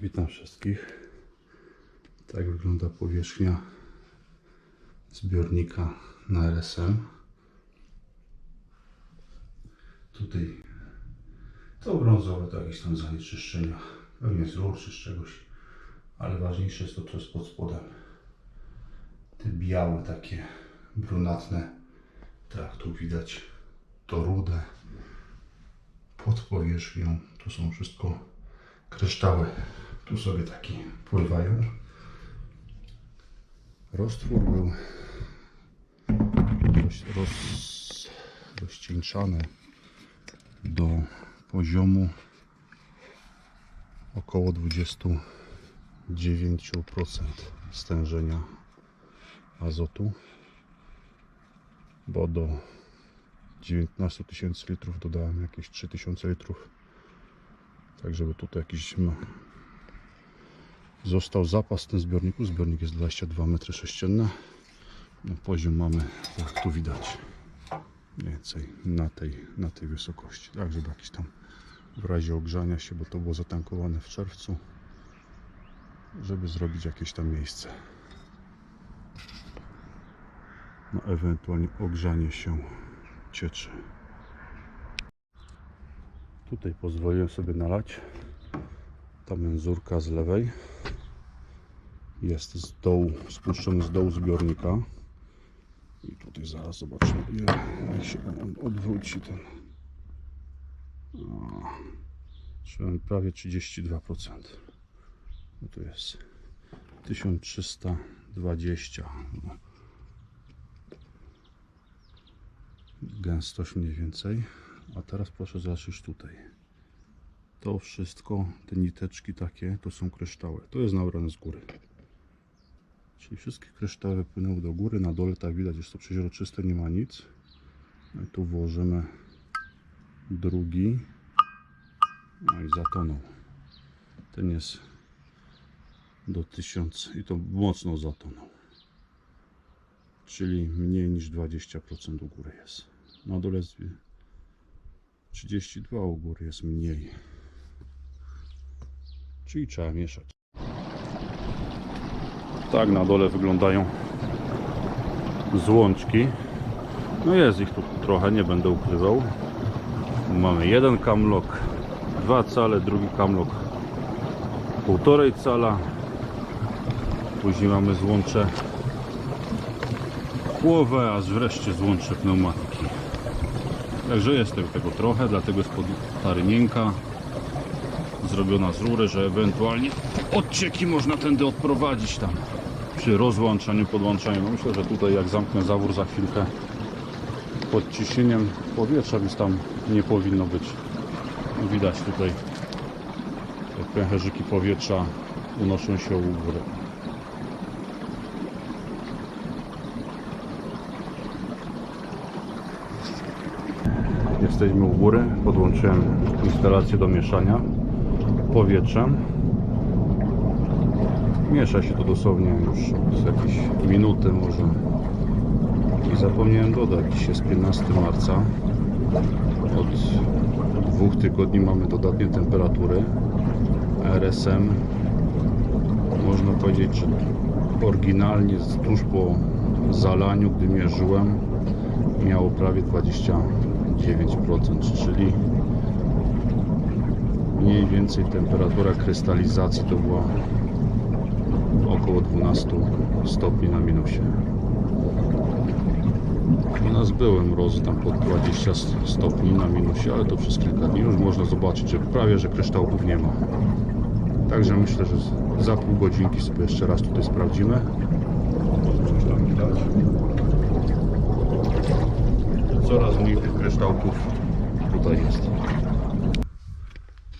Witam wszystkich. Tak wygląda powierzchnia zbiornika na RSM. Tutaj to brązowe to jakieś tam zanieczyszczenia. Pewnie z rur czy z czegoś. Ale ważniejsze jest to, co jest pod spodem. Te białe takie brunatne. Tak, tu widać to rude pod powierzchnią. To są wszystko kryształy. Tu sobie taki pływają. Roztwór był roz, roz, rozcieńczany do poziomu około 29% stężenia azotu, bo do 19 tysięcy litrów dodałem jakieś 3000 litrów tak żeby tutaj jakiś został zapas w tym zbiorniku zbiornik jest 22 m3 no, poziom mamy jak tu widać więcej na tej, na tej wysokości. Tak żeby jakiś tam w razie ogrzania się bo to było zatankowane w czerwcu żeby zrobić jakieś tam miejsce. No ewentualnie ogrzanie się cieczy. Tutaj pozwoliłem sobie nalać. Ta menzurka z lewej jest z dołu, spuszczony z dołu zbiornika. I tutaj zaraz zobaczymy jak się on odwróci ten. O, prawie 32%. No to jest 1320. No. Gęstość mniej więcej. A teraz proszę zobaczyć tutaj. To wszystko, te niteczki takie, to są kryształy. To jest nabrane z góry. Czyli wszystkie kryształy płynęły do góry. Na dole, tak widać, jest to przeźroczyste, nie ma nic. No i tu włożymy drugi. No i zatonął. Ten jest do 1000 i to mocno zatonął. Czyli mniej niż 20% u góry jest. Na dole jest 32 u góry jest mniej. Czyli trzeba mieszać. Tak na dole wyglądają złączki. No jest ich tu trochę, nie będę ukrywał. Mamy jeden kamlok, dwa cale, drugi kamlok półtorej cala. Później mamy złącze kłowe, aż wreszcie złącze pneumatyki. Także jest tego, trochę, dlatego jest pod ta rynienka zrobiona z rury, że ewentualnie odcieki można tędy odprowadzić tam przy rozłączaniu, podłączaniu. No myślę, że tutaj jak zamknę zawór za chwilkę pod ciśnieniem powietrza, więc tam nie powinno być. Widać tutaj te pęcherzyki powietrza unoszą się u góry. Jesteśmy u góry, podłączyłem instalację do mieszania powietrzem. Miesza się to dosłownie już od jakiejś minuty może. I zapomniałem dodać, dziś jest 15 marca. Od dwóch tygodni mamy dodatnie temperatury. RSM można powiedzieć, że oryginalnie tuż po zalaniu, gdy mierzyłem, miało prawie 29%, czyli mniej więcej temperatura krystalizacji to była około 12 stopni na minusie. U nas były mrozy tam pod 20 stopni na minusie, ale to przez kilka dni już można zobaczyć, że prawie że kryształków nie ma. Także myślę, że za pół godzinki sobie jeszcze raz tutaj sprawdzimy. Coś tam widać. Coraz mniej tych kryształków tutaj jest.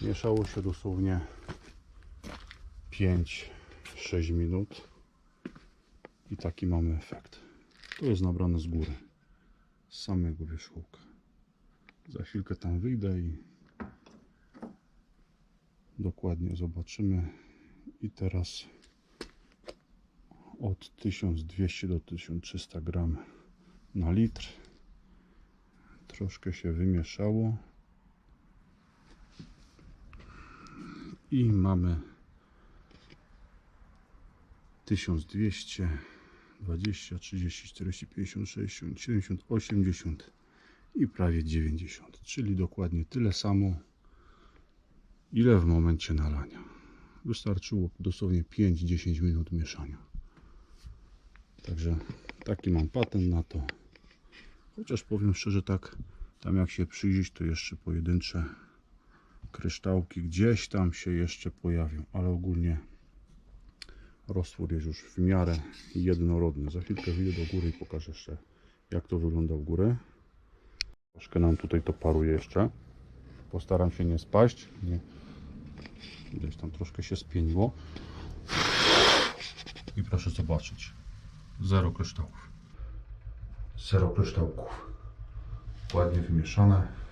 Mieszało się dosłownie 5-6 minut i taki mamy efekt. To jest nabrane z góry, z samego wierzchołka. Za chwilkę tam wyjdę i dokładnie zobaczymy. I teraz od 1200 do 1300 gram na litr. Troszkę się wymieszało. I mamy 1200, 20, 30, 40, 50, 60, 70, 80 i prawie 90, czyli dokładnie tyle samo, ile w momencie nalania. Wystarczyło dosłownie 5-10 minut mieszania. Także taki mam patent na to. Chociaż powiem szczerze tak, tam jak się przyjrzeć, to jeszcze pojedyncze kryształki gdzieś tam się jeszcze pojawią, ale ogólnie roztwór jest już w miarę jednorodny. Za chwilkę wyjdę do góry i pokażę jeszcze jak to wygląda w górę. Troszkę nam tutaj to paruje jeszcze. Postaram się nie spaść. Nie. Gdzieś tam troszkę się spieniło. I proszę zobaczyć. Zero kryształów. Zero kryształków. Ładnie wymieszane.